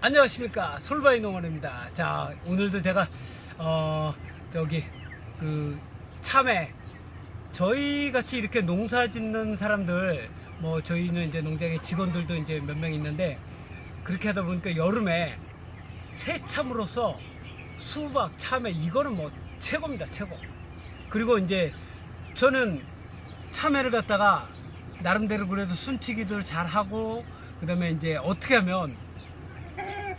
안녕하십니까 솔바이 농원입니다. 자 오늘도 제가 어 저기 그 참외 저희 같이 이렇게 농사 짓는 사람들 뭐 저희는 이제 농장에 직원들도 이제 몇 명 있는데 그렇게 하다 보니까 여름에 새참으로서 수박 참외 이거는 뭐 최고입니다 최고. 그리고 이제 저는 참외를 갖다가 나름대로 그래도 순치기들 잘 하고 그 다음에 이제 어떻게 하면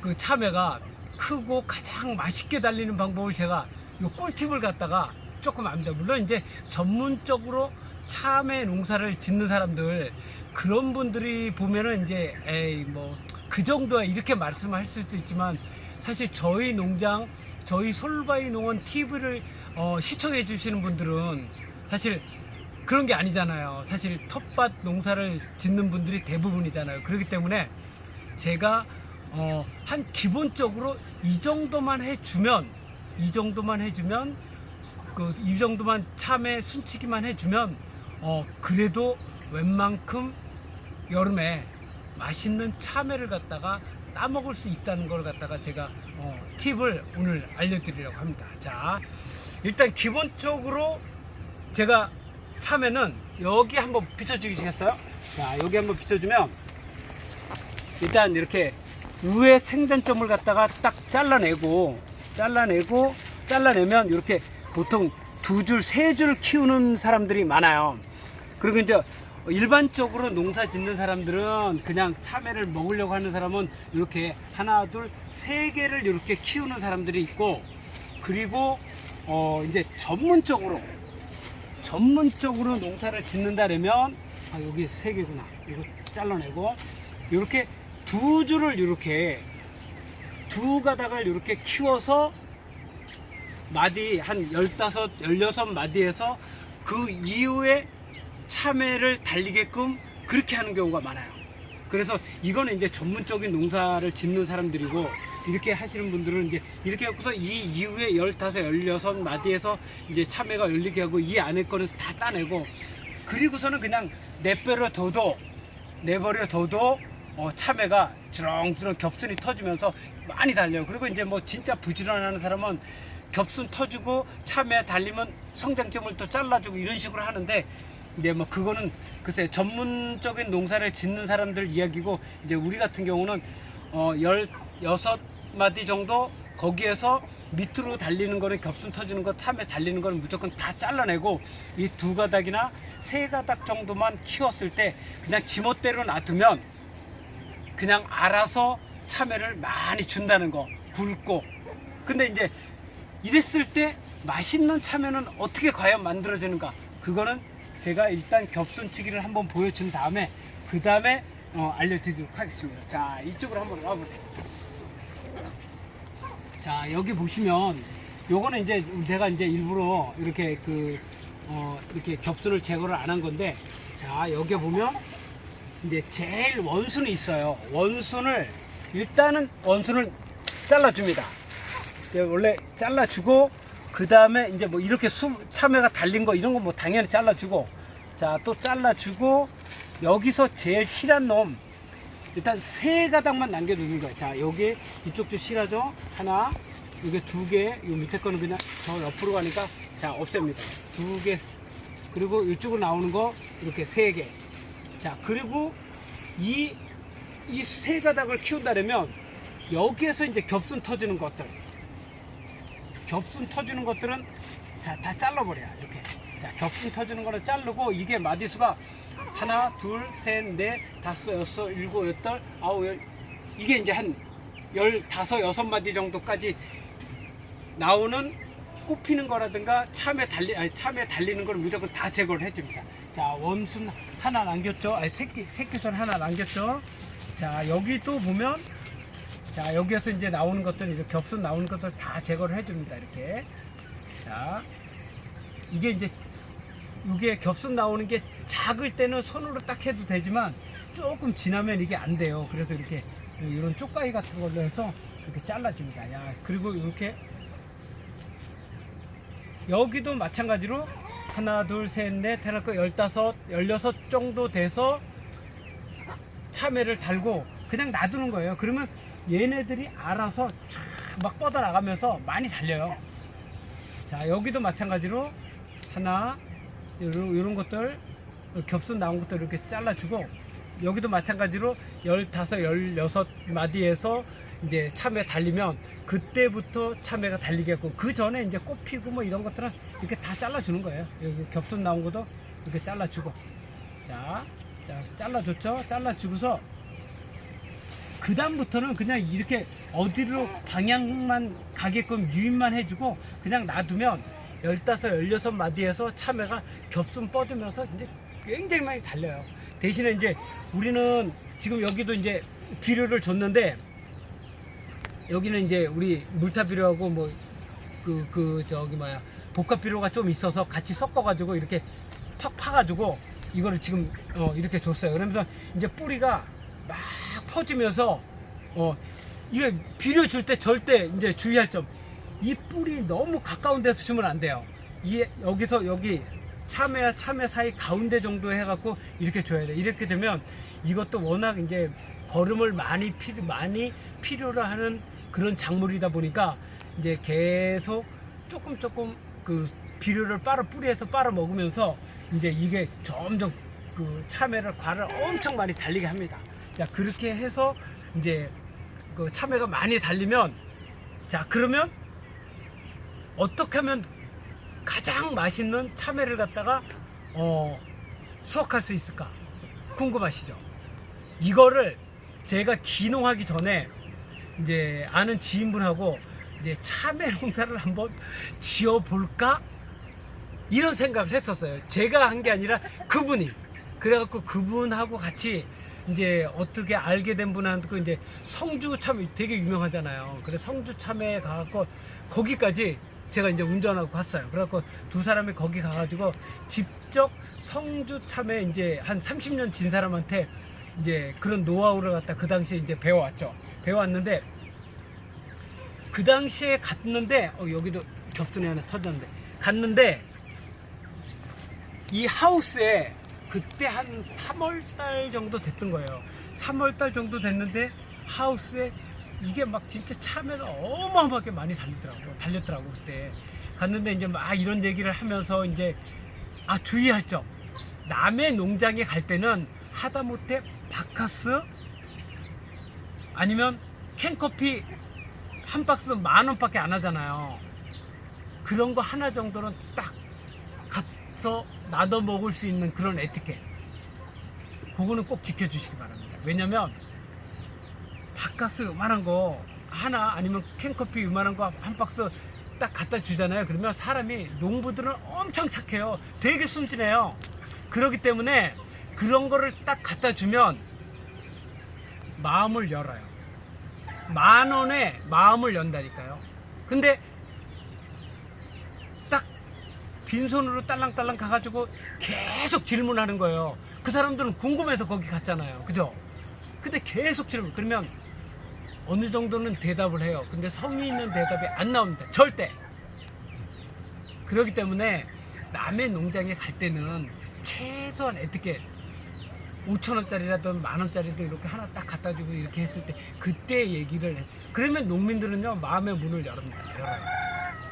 그 참외가 크고 가장 맛있게 달리는 방법을 제가 요 꿀팁을 갖다가 조금 압니다. 물론 이제 전문적으로 참외 농사를 짓는 사람들 그런 분들이 보면은 이제 에이 뭐 그 정도야 이렇게 말씀할 수도 있지만 사실 저희 농장 저희 솔바이 농원 TV를 어, 시청해 주시는 분들은 사실 그런 게 아니잖아요. 사실 텃밭 농사를 짓는 분들이 대부분이잖아요. 그렇기 때문에 제가 어, 한 기본적으로 이 정도만 해주면 이 정도만 해주면 그 이 정도만 참외 순치기만 해주면 어 그래도 웬만큼 여름에 맛있는 참외를 갖다가 따먹을 수 있다는 걸 갖다가 제가 어, 팁을 오늘 알려드리려고 합니다. 자 일단 기본적으로 제가 참외는 여기 한번 비춰주시겠어요? 자 여기 한번 비춰주면 일단 이렇게 위에 생단점을 갖다가 딱 잘라내고 잘라내고 잘라내면 이렇게 보통 두 줄, 세 줄 키우는 사람들이 많아요. 그리고 이제 일반적으로 농사 짓는 사람들은 그냥 참외를 먹으려고 하는 사람은 이렇게 하나, 둘, 세 개를 이렇게 키우는 사람들이 있고 그리고 어 이제 전문적으로 전문적으로 농사를 짓는다면 아 여기 세 개구나 이거 잘라내고 이렇게 두 줄을 이렇게 두 가닥을 이렇게 키워서 마디 한 15, 16마디에서 그 이후에 참외를 달리게끔 그렇게 하는 경우가 많아요. 그래서 이거는 이제 전문적인 농사를 짓는 사람들이고 이렇게 하시는 분들은 이제 이렇게 해서 이 이후에 15, 16마디에서 이제 참외가 열리게 하고 이 안에 거는 다 따내고 그리고서는 그냥 내버려 둬도 내버려 둬도 어, 참외가 주렁주렁 겹순이 터지면서 많이 달려요. 그리고 이제 뭐 진짜 부지런하는 사람은 겹순 터지고 참외 달리면 성장점을 또 잘라주고 이런 식으로 하는데 이제 뭐 그거는 글쎄 전문적인 농사를 짓는 사람들 이야기고 이제 우리 같은 경우는 어 16마디 정도 거기에서 밑으로 달리는 거는 겹순 터지는 거 참외 달리는 거는 무조건 다 잘라내고 이 두 가닥이나 세 가닥 정도만 키웠을 때 그냥 지멋대로 놔두면 그냥 알아서 참외를 많이 준다는 거 굵고. 근데 이제 이랬을 때 맛있는 참외는 어떻게 과연 만들어지는가? 그거는 제가 일단 겹순치기를 한번 보여준 다음에 그 다음에 어, 알려드리도록 하겠습니다. 자 이쪽으로 한번 와보세요. 자 여기 보시면 요거는 이제 내가 이제 일부러 이렇게 그 어, 이렇게 겹순을 제거를 안 한 건데 자 여기 보면 이제 제일 원순이 있어요. 원순을 일단은 원순을 잘라줍니다. 예, 원래 잘라주고 그 다음에 이제 뭐 이렇게 수, 참외가 달린 거 이런 거 뭐 당연히 잘라주고 자 또 잘라주고 여기서 제일 실한 놈 일단 세 가닥만 남겨두는 거예요. 자 여기 이쪽 도 실하죠. 하나 이게 두 개, 이 밑에 거는 그냥 저 옆으로 가니까 자 없앱니다. 두 개, 그리고 이쪽으로 나오는 거 이렇게 세 개. 자 그리고 이 이 세 가닥을 키운다면 여기에서 이제 겹순 터지는 것들. 겹순 터지는 것들은 자 다 잘라버려요 이렇게. 자 겹순 터지는 거는 자르고 이게 마디수가 하나 둘 셋 넷 다섯 여섯 일곱 여덟 아홉 열. 이게 이제 한 열다섯 여섯 마디 정도까지 나오는 꼽히는 거라든가 참에 달리 아니 참에 달리는 걸 무조건 다 제거를 해줍니다. 자 원순 하나 남겼죠. 아니 새끼 새끼선 하나 남겼죠. 자 여기 또 보면 자 여기에서 이제 나오는 것들 이제 겹순 나오는 것들 다 제거를 해줍니다. 이렇게 자 이게 이제 이게 겹순 나오는 게 작을 때는 손으로 딱 해도 되지만 조금 지나면 이게 안 돼요. 그래서 이렇게 이런 쪽가위 같은 걸로 해서 이렇게 잘라줍니다. 야 그리고 이렇게 여기도 마찬가지로 하나, 둘, 셋, 넷, 해놓고 열다섯, 열여섯 정도 돼서 참외를 달고 그냥 놔두는 거예요. 그러면 얘네들이 알아서 쫙막 뻗어나가면서 많이 달려요. 자, 여기도 마찬가지로 하나, 요런 것들, 겹순 나온 것들 이렇게 잘라주고, 여기도 마찬가지로 15, 16마디에서 이제 참외 달리면 그때부터 참외가 달리겠고, 그 전에 이제 꽃 피고 뭐 이런 것들은 이렇게 다 잘라주는 거예요. 여기 겹순 나온 것도 이렇게 잘라주고. 자, 자 잘라줬죠? 잘라주고서, 그 다음부터는 그냥 이렇게 어디로 방향만 가게끔 유인만 해주고 그냥 놔두면 15, 16마디에서 참외가 겹순 뻗으면서 이제 굉장히 많이 달려요. 대신에 이제 우리는 지금 여기도 이제 비료를 줬는데 여기는 이제 우리 물타 비료하고 뭐 그, 그, 저기 뭐야 복합 비료가 좀 있어서 같이 섞어가지고 이렇게 팍 파가지고 이거를 지금 어, 이렇게 줬어요. 그러면서 이제 뿌리가 막 퍼지면서 어 이게 비료 줄 때 절대 이제 주의할 점 이 뿌리 너무 가까운 데서 주면 안 돼요. 이 여기서 여기 참외와 참외 사이 가운데 정도 해갖고 이렇게 줘야 돼. 이렇게 되면 이것도 워낙 이제 거름을 많이 필요 많이 필요로 하는 그런 작물이다 보니까 이제 계속 조금 조금 그 비료를 빨아 뿌리에서 빨아 먹으면서 이제 이게 점점 그 참외를 과를 엄청 많이 달리게 합니다. 자 그렇게 해서 이제 그 참외가 많이 달리면 자 그러면 어떻게 하면 가장 맛있는 참외를 갖다가 어 수확할 수 있을까 궁금하시죠? 이거를 제가 기농하기 전에 이제 아는 지인분하고 이제 참외 농사를 한번 지어 볼까 이런 생각을 했었어요. 제가 한 게 아니라 그분이 그래갖고 그분하고 같이 이제 어떻게 알게 된 분한테 이제 성주 참외 되게 유명하잖아요. 그래서 성주 참외에 가갖고 거기까지 제가 이제 운전하고 갔어요. 그래갖고 두 사람이 거기 가가지고 직접 성주 참외 이제 한 30년 진 사람한테 이제 그런 노하우를 갖다 그 당시에 이제 배워왔죠. 배워왔는데 그 당시에 갔는데 어, 여기도 겹순이 하나 터졌는데 갔는데 이 하우스에 그때 한 3월 달 정도 됐던 거예요. 3월 달 정도 됐는데 하우스에 이게 막 진짜 참외가 어마어마하게 많이 달리더라고. 달렸더라고 그때. 갔는데 이제 막 이런 얘기를 하면서 이제 아 주의할 점. 남의 농장에 갈 때는 하다못해 바카스 아니면 캔커피 한 박스 만 원밖에 안 하잖아요. 그런 거 하나 정도는 딱 가서 나도 먹을 수 있는 그런 에티켓. 그거는 꼭 지켜주시기 바랍니다. 왜냐면 바카스 요만한 거 하나 아니면 캔커피 요만한 거 한 박스 딱 갖다 주잖아요. 그러면 사람이 농부들은 엄청 착해요. 되게 순진해요. 그렇기 때문에 그런 거를 딱 갖다 주면 마음을 열어요. 만 원에 마음을 연다니까요. 근데 딱 빈손으로 딸랑딸랑 가가지고 계속 질문하는 거예요. 그 사람들은 궁금해서 거기 갔잖아요. 그죠? 근데 계속 질문. 그러면 어느 정도는 대답을 해요. 근데 성의 있는 대답이 안 나옵니다. 절대. 그렇기 때문에 남의 농장에 갈 때는 최소한 에티켓 5천원짜리라든 만원짜리도 이렇게 하나 딱 갖다 주고 이렇게 했을 때 그때 얘기를 해. 그러면 농민들은요 마음의 문을 열습니다. 열어요.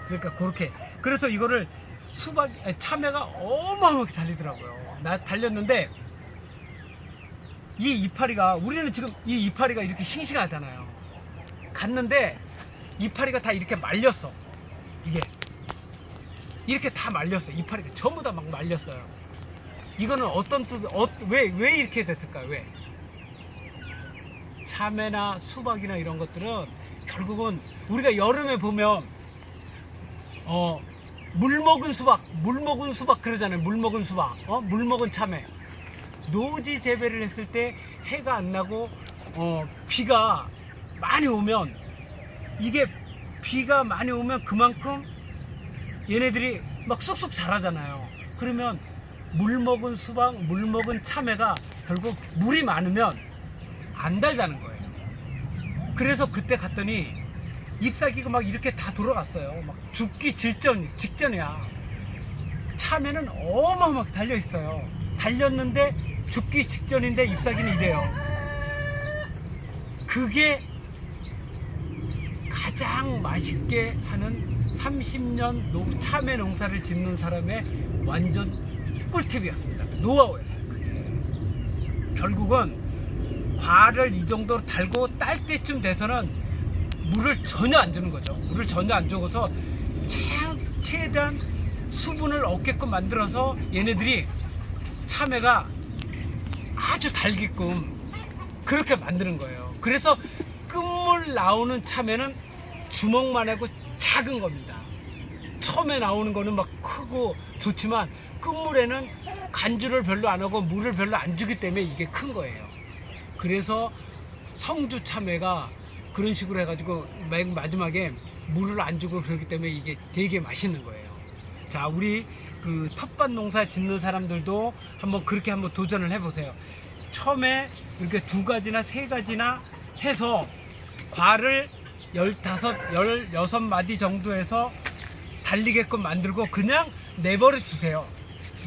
그러니까 그렇게 그래서 이거를 수박 참외가 어마어마하게 달리더라고요. 나 달렸는데 이 이파리가 우리는 지금 이 이파리가 이렇게 싱싱하잖아요. 갔는데 이파리가 다 이렇게 말렸어. 이게 이렇게 다 말렸어. 이파리가 전부 다 막 말렸어요. 이거는 어떤 뜻, 어, 왜, 왜 이렇게 됐을까요? 왜? 참외나 수박이나 이런 것들은 결국은 우리가 여름에 보면, 어, 물 먹은 수박, 물 먹은 수박 그러잖아요. 물 먹은 수박, 어, 물 먹은 참외. 노지 재배를 했을 때 해가 안 나고, 어, 비가 많이 오면, 이게 비가 많이 오면 그만큼 얘네들이 막 쑥쑥 자라잖아요. 그러면 물 먹은 수박, 물 먹은 참외가 결국 물이 많으면 안 달다는 거예요. 그래서 그때 갔더니 잎사귀가 막 이렇게 다 돌아갔어요. 막 죽기 직전, 직전이야. 참외는 어마어마하게 달려 있어요. 달렸는데 죽기 직전인데 잎사귀는 이래요. 그게 가장 맛있게 하는 30년 노, 참외 농사를 짓는 사람의 완전 꿀팁이었습니다. 노하우였어요. 결국은 과를 이 정도로 달고 딸 때쯤 돼서는 물을 전혀 안 주는 거죠. 물을 전혀 안 최, 최대한 수분을 얻게끔 만들어서 얘네들이 참외가 아주 달게끔 그렇게 만드는 거예요. 그래서 끝물 나오는 참외는 주먹만 하고 작은 겁니다. 처음에 나오는 거는 막 크고 좋지만 끝물에는 간주를 별로 안 하고 물을 별로 안 주기 때문에 이게 큰 거예요. 그래서 성주 참외가 그런 식으로 해가지고 맨 마지막에 물을 안 주고 그렇기 때문에 이게 되게 맛있는 거예요. 자, 우리 그 텃밭 농사 짓는 사람들도 한번 그렇게 한번 도전을 해보세요. 처음에 이렇게 두 가지나 세 가지나 해서 과를 15, 16마디 정도 해서 달리게끔 만들고 그냥 내버려 두세요.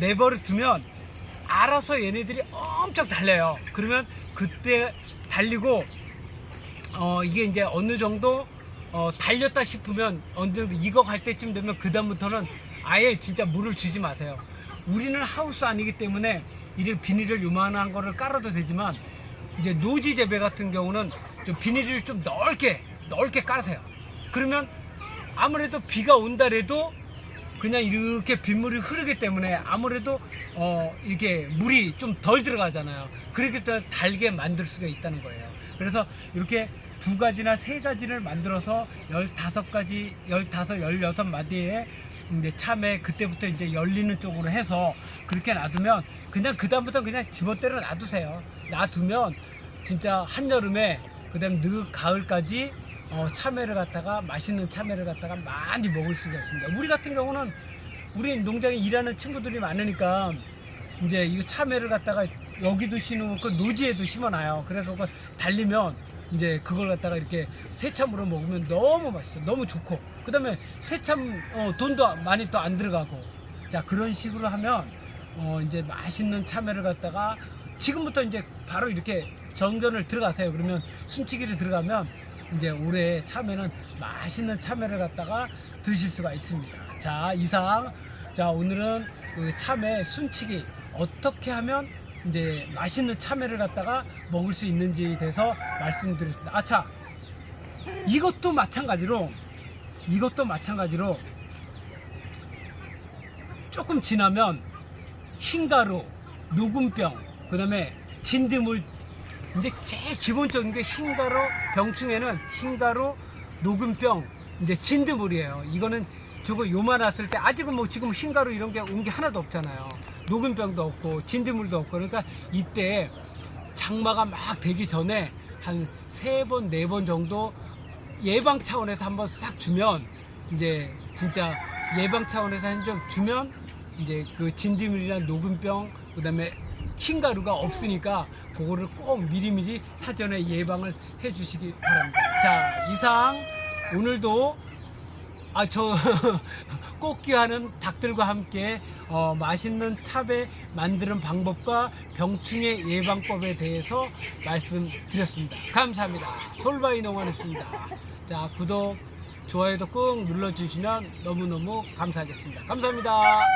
내버려 두면 알아서 얘네들이 엄청 달려요. 그러면 그때 달리고 어 이게 이제 어느 정도 어 달렸다 싶으면 어느 정도 익어갈 때쯤 되면 그 다음부터는 아예 진짜 물을 주지 마세요. 우리는 하우스 아니기 때문에 이런 비닐을 요만한 거를 깔아도 되지만 이제 노지 재배 같은 경우는 좀 비닐을 좀 넓게 넓게 까세요. 그러면 아무래도 비가 온다래도 그냥 이렇게 빗물이 흐르기 때문에 아무래도 어 이게 물이 좀 덜 들어가잖아요. 그렇기 때문에 달게 만들 수가 있다는 거예요. 그래서 이렇게 두 가지나 세 가지를 만들어서 15가지, 15, 16마디에 이제 참외 그때부터 이제 열리는 쪽으로 해서 그렇게 놔두면 그냥 그다음부터 그냥 지멋대로 놔두세요. 놔두면 진짜 한여름에 그 다음 늦 가을까지 어, 참외를 갖다가 맛있는 참외를 갖다가 많이 먹을 수가 있습니다. 우리 같은 경우는 우리 농장에 일하는 친구들이 많으니까 이제 이 참외를 갖다가 여기도 심고 노지에도 심어놔요. 그래서 그거 달리면 이제 그걸 갖다가 이렇게 새참으로 먹으면 너무 맛있어. 너무 좋고. 그 다음에 새참, 어, 돈도 많이 또 안 들어가고. 자, 그런 식으로 하면, 어, 이제 맛있는 참외를 갖다가 지금부터 이제 바로 이렇게 정전을 들어가세요. 그러면 순치기를 들어가면 이제 올해 참외는 맛있는 참외를 갖다가 드실 수가 있습니다. 자, 이상. 자, 오늘은 그 참외 순치기 어떻게 하면 이제 맛있는 참외를 갖다가 먹을 수 있는지에 대해서 말씀드렸습니다. 아, 자. 이것도 마찬가지로, 이것도 마찬가지로 조금 지나면 흰가루, 녹음병, 그 다음에 진드물, 이제 제일 기본적인 게 흰가루, 병충해는 흰가루, 녹음병, 이제 진드물이에요. 이거는 저거 요만했을 때 아직은 뭐 지금 흰가루 이런 게 온 게 하나도 없잖아요. 녹음병도 없고 진드물도 없고 그러니까 이때 장마가 막 되기 전에 한 세 번, 네 번 정도 예방 차원에서 한번 싹 주면 이제 진짜 예방 차원에서 한 점 주면 이제 그 진드물이나 녹음병 그다음에 흰가루가 없으니까 그거를 꼭 미리미리 사전에 예방을 해 주시기 바랍니다. 자, 이상 오늘도 아, 저, 꽃기하는 닭들과 함께, 어, 맛있는 차배 만드는 방법과 병충해 예방법에 대해서 말씀드렸습니다. 감사합니다. 솔바이 농원이었습니다. 자, 구독, 좋아요도 꾹 눌러주시면 너무너무 감사하겠습니다. 감사합니다.